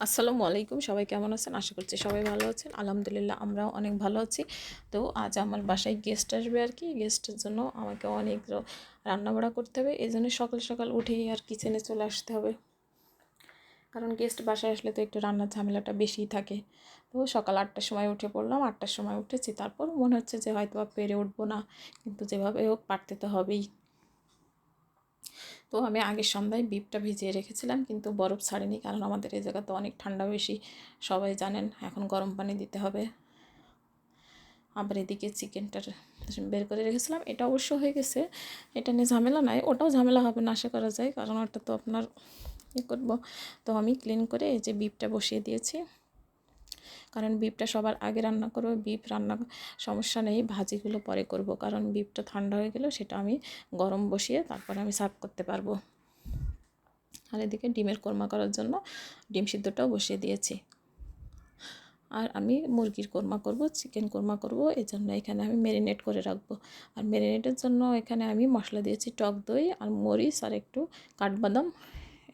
আসসালামু আলাইকুম। সবাই কেমন আছেন? আশা করছি সবাই ভালো আছেন। আলহামদুলিল্লাহ, আমরাও অনেক ভালো আছি। তো আজ আমার বাসায় গেস্ট আসবে আর কি। গেস্টের জন্য আমাকে অনেক রান্নাবাড়া করতে হবে। এই জন্য সকাল সকাল উঠেই আর কিচেনে চলে আসতে হবে। কারণ গেস্ট বাসায় আসলে তো একটু রান্নার ঝামেলাটা বেশিই থাকে। তো সকাল আটটার সময় উঠে পড়লাম। আটটার সময় উঠেছি। তারপর মনে হচ্ছে যে হয়তো পেরে উঠবো না। কিন্তু যেভাবে হোক, পারতে তো হবেই। তো আমি আগের সন্ধ্যায় বিপটা ভিজিয়ে রেখেছিলাম, কিন্তু বরফ ছাড়েনি কারণ আমাদের এই জায়গাতে অনেক ঠান্ডা বেশি। সবাই জানেন এখন গরম পানি দিতে হবে। আবার এদিকে চিকেনটা বের করে রেখেছিলাম। এটা অবশ্য হয়ে গেছে। এটা নিয়ে ঝামেলা নাই। ওটাও ঝামেলা হবে না, আশা করা যায়। কারণ ওটা তো আপনার ই করব। তো আমি ক্লিন করে এই যে বিপটা বসিয়ে দিয়েছি। কারণ বিপটা সবার আগে রান্না করব বিপ রান্না সমস্যা নেই, ভাজিগুলো পরে করব। কারণ বিপটা ঠান্ডা হয়ে গেলে সেটা আমি গরম বসিয়ে তারপরে আমি সার্ভ করতে পারব। আর এদিকে ডিমের কোরমা করার জন্য ডিম সিদ্ধটাও বসিয়ে দিয়েছি। আর আমি মুরগির কোরমা করব, চিকেন কোরমা করব এই জন্য এখানে আমি ম্যারিনেট করে রাখব। আর ম্যারিনেটের জন্য এখানে আমি মশলা দিয়েছি টক দই আর মরিচ আর একটু কাঠবাদাম,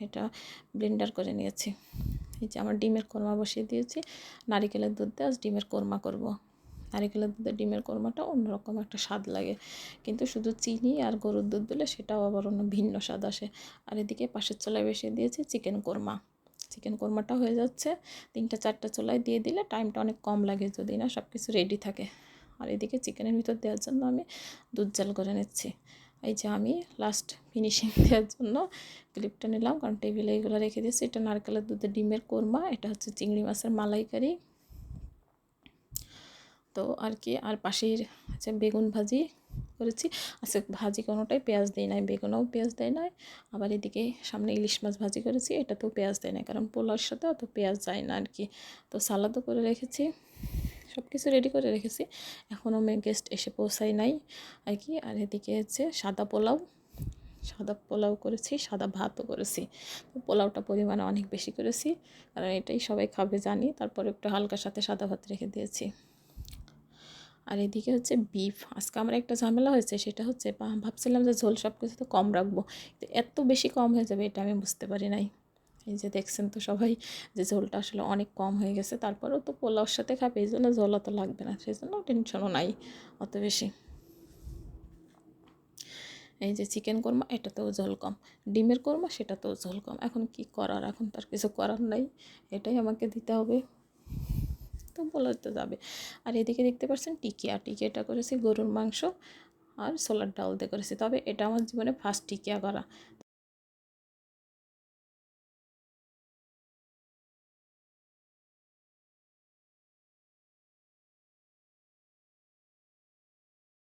এটা ব্লেন্ডার করে নিয়েছি। এই যে আমার ডিমের কোরমা বসিয়ে দিয়েছি। নারিকেলের দুধ দিয়ে আজ ডিমের কোরমা করব। নারিকেলের দুধে ডিমের কোরমাটা অন্যরকম একটা স্বাদ লাগে। কিন্তু শুধু চিনি আর গরুর দুধ দিলে সেটাও আবার অন্য ভিন্ন স্বাদ আসে। আর এদিকে পাশের চোলায় বসিয়ে দিয়েছি চিকেন কোরমা। চিকেন কোরমাটা হয়ে যাচ্ছে। তিনটা, চারটা চোলায় দিয়ে দিলে টাইমটা অনেক কম লাগে যদি না সব কিছু রেডি থাকে। আর এদিকে চিকেনের ভিতর দেওয়ার জন্য আমি দুধ জাল করে নিচ্ছি। এই যে আমি লাস্ট ফিনিশিং দেওয়ার জন্য ক্লিপটা নিলাম, কারণ টেবিলে এগুলো রেখে দিয়েছি। এটা নারকেলের দুধের ডিমের কোরমা, এটা হচ্ছে চিংড়ি মাছের মালাইকারি। তো আর কি, আর পাশের হচ্ছে বেগুন ভাজি করেছি। আজকে ভাজি কোনোটাই পেঁয়াজ দিই নাই, বেগুনও পেঁয়াজ দেয় নাই। আবার এদিকে সামনে ইলিশ মাছ ভাজি করেছি, এটাতেও পেঁয়াজ দেয় না কারণ পোলাওর সাথে অত পেঁয়াজ যায় না আর কি। তো সালাদও করে রেখেছি। সব কিছু রেডি করে রেখেছি। এখনও মেয়ে গেস্ট এসে পৌঁছাই নাই আর কি আর এদিকে হচ্ছে সাদা পোলাও। সাদা পোলাও করেছি, সাদা ভাতও করেছি। তো পোলাওটা পরিমাণে অনেক বেশি করেছি। কারণ এটাই সবাই খাবে, জানি। তারপর একটু হালকা সাথে সাদা ভাত রেখে দিয়েছি। আর এদিকে হচ্ছে বিফ আজকে আমার একটা ঝামেলা হয়েছে, সেটা হচ্ছে ভাবছিলাম যে ঝোল সব কিছুতে কম রাখব। এত বেশি কম হয়ে যাবে, এটা আমি বুঝতে পারি নাই। এই যে দেখছেন তো সবাই যে ঝোলটা আসলে অনেক কম হয়ে গেছে, তারপরেও তো পোলাওর সাথে খাবে, এই জন্য ঝোল অত লাগবে না সেই জন্য টেনশনও নাই অত বেশি। এই যে চিকেন কোরমা, এটাতেও ঝোল কম। ডিমের কোরমা, সেটাতেও ঝোল কম। এখন কি করার? এখন তার কিছু করার নাই। এটাই আমাকে দিতে হবে। তো বলে তো যাবে। আর এদিকে দেখতে পাচ্ছেন টিকিয়া। টিকিয়াটা করেছি গরুর মাংস আর সোলার ডাল দিয়ে করেছি। তবে এটা আমার জীবনে ফার্স্ট টিকিয়া করা।